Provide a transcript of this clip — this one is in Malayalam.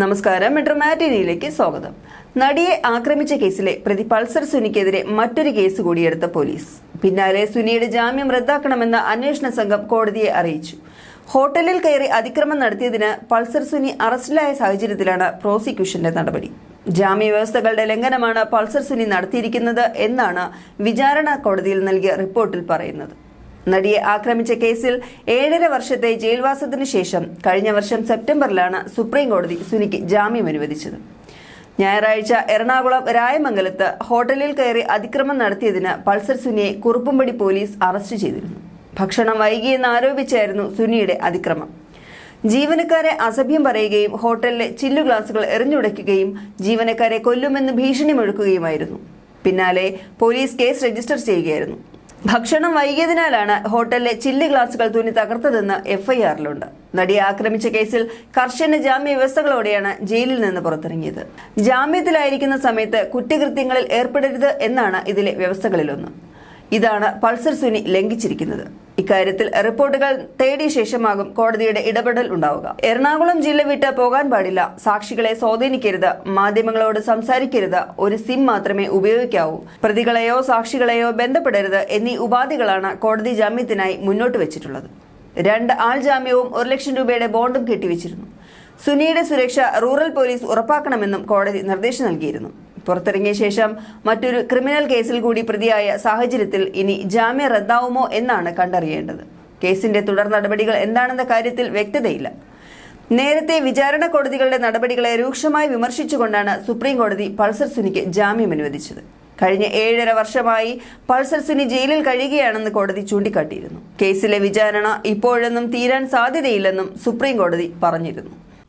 നമസ്കാരം. മെട്രോ മാറ്റിനിയിലേക്ക് സ്വാഗതം. നടിയെ ആക്രമിച്ച കേസിലെ പ്രതി പൾസർ സുനിക്കെതിരെ മറ്റൊരു കേസ് കൂടിയെടുത്ത പോലീസ്. പിന്നാലെ സുനിയുടെ ജാമ്യം റദ്ദാക്കണമെന്ന അന്വേഷണ സംഘം കോടതിയെ അറിയിച്ചു. ഹോട്ടലിൽ കയറി അതിക്രമം നടത്തിയതിന് പൾസർ സുനി അറസ്റ്റിലായ സാഹചര്യത്തിലാണ് പ്രോസിക്യൂഷന്റെ നടപടി. ജാമ്യ വ്യവസ്ഥകളുടെ ലംഘനമാണ് പൾസർ സുനി നടത്തിയിരിക്കുന്നത് എന്നാണ് വിചാരണ കോടതിയിൽ നൽകിയ റിപ്പോർട്ടിൽ പറയുന്നത്. നടിയെ ആക്രമിച്ച കേസിൽ ഏഴര വർഷത്തെ ജയിൽവാസത്തിന് ശേഷം കഴിഞ്ഞ വർഷം സെപ്റ്റംബറിലാണ് സുപ്രീം കോടതി സുനിക്ക് ജാമ്യം അനുവദിച്ചത്. ഞായറാഴ്ച എറണാകുളം രായമംഗലത്ത് ഹോട്ടലിൽ കയറി അതിക്രമം നടത്തിയതിന് പൾസർ സുനിയെ കുറുപ്പുംപടി പോലീസ് അറസ്റ്റ് ചെയ്തിരുന്നു. ഭക്ഷണം വൈകിയെന്ന് ആരോപിച്ചായിരുന്നു സുനിയുടെ അതിക്രമം. ജീവനക്കാരെ അസഭ്യം പറയുകയും ഹോട്ടലിലെ ചില്ലു ഗ്ലാസുകൾ എറിഞ്ഞുടയ്ക്കുകയും ജീവനക്കാരെ കൊല്ലുമെന്ന് ഭീഷണി മുഴക്കുകയുമായിരുന്നു പിന്നാലെ പോലീസ് കേസ് രജിസ്റ്റർ ചെയ്യുകയായിരുന്നു. ഭക്ഷണം വൈകിയതിനാലാണ് ഹോട്ടലിലെ ചില്ല് ഗ്ലാസുകൾ തുന്നി തകർത്തതെന്ന് എഫ്ഐആറിലുണ്ട്. നടിയെ ആക്രമിച്ച കേസിൽ കർശന ജാമ്യ വ്യവസ്ഥകളോടെയാണ് ജയിലിൽ നിന്ന് പുറത്തിറങ്ങിയത്. ജാമ്യത്തിലായിരിക്കുന്ന സമയത്ത് കുറ്റകൃത്യങ്ങളിൽ ഏർപ്പെടരുത് എന്നാണ് ഇതിലെ വ്യവസ്ഥകളിലൊന്ന്. ഇതാണ് പൾസർ സുനി ലംഘിച്ചിരിക്കുന്നത്. ഇക്കാര്യത്തിൽ റിപ്പോർട്ടുകൾ തേടിയ ശേഷമാകും കോടതിയുടെ ഇടപെടൽ ഉണ്ടാവുക. എറണാകുളം ജില്ല വിട്ട് പോകാൻ പാടില്ല. സാക്ഷികളെ സ്വാധീനിക്കരുത്. മാധ്യമങ്ങളോട് സംസാരിക്കരുത്. ഒരു സിം മാത്രമേ ഉപയോഗിക്കാവൂ. പ്രതികളെയോ സാക്ഷികളെയോ ബന്ധപ്പെടരുത് എന്നീ ഉപാധികളാണ് കോടതി ജാമ്യത്തിനായി മുന്നോട്ട് വെച്ചിട്ടുള്ളത്. രണ്ട് ആൾ ജാമ്യവും ഒരു ലക്ഷം രൂപയുടെ ബോണ്ടും കെട്ടിവെച്ചിരുന്നു. സുനിയുടെ സുരക്ഷ റൂറൽ പോലീസ് ഉറപ്പാക്കണമെന്നും കോടതി നിർദ്ദേശം നൽകിയിരുന്നു. പുറത്തിറങ്ങിയ ശേഷം മറ്റൊരു ക്രിമിനൽ കേസിൽ കൂടി പ്രതിയായ സാഹചര്യത്തിൽ ഇനി ജാമ്യം റദ്ദാവുമോ എന്നാണ് കണ്ടറിയേണ്ടത്. കേസിന്റെ തുടർ നടപടികൾ എന്താണെന്ന കാര്യത്തിൽ വ്യക്തതയില്ല. നേരത്തെ വിചാരണ കോടതികളുടെ നടപടികളെ രൂക്ഷമായി വിമർശിച്ചുകൊണ്ടാണ് സുപ്രീം കോടതി പൾസർ സുനിക്ക് ജാമ്യം അനുവദിച്ചത്. കഴിഞ്ഞ ഏഴര വർഷമായി പൾസർ സുനി ജയിലിൽ കഴിയുകയാണെന്ന് കോടതി ചൂണ്ടിക്കാട്ടിയിരുന്നു. കേസിലെ വിചാരണ ഇപ്പോഴൊന്നും തീരാൻ സാധ്യതയില്ലെന്നും സുപ്രീം കോടതി പറഞ്ഞിരുന്നു.